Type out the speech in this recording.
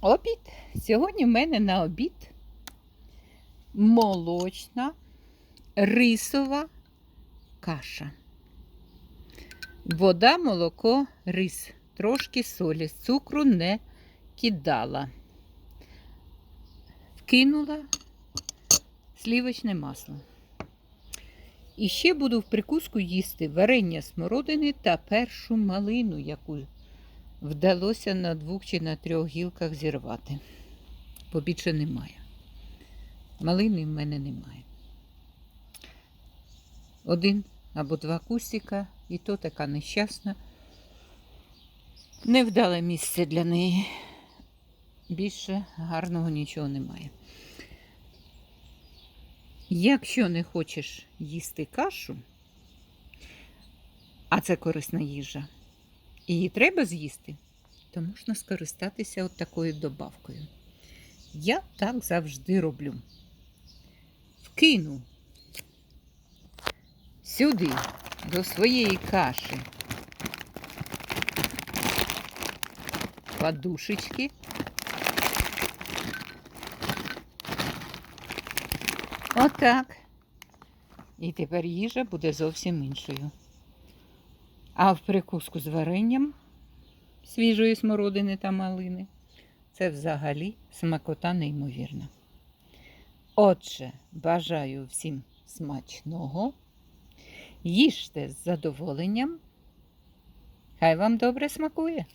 Обід. Сьогодні в мене на обід молочна рисова каша. Вода, молоко, рис. Трошки солі. Цукру не кидала. Вкинула слівочне масло. І ще буду в прикуску їсти варення смородини та першу малину, яку вдалося на двох чи на трьох гілках зірвати. Бо більше немає. Малини в мене немає. Один або два кустика, і то така нещасна. Невдале місце для неї. Більше гарного нічого немає. Якщо не хочеш їсти кашу, а це корисна їжа, її треба з'їсти, то можна скористатися от такою добавкою. Я так завжди роблю. Вкину сюди, до своєї каші, подушечки. Отак. І тепер їжа буде зовсім іншою. А в прикуску з варенням свіжої смородини та малини це взагалі смакота неймовірна. Отже, бажаю всім смачного. Їжте з задоволенням. Хай вам добре смакує.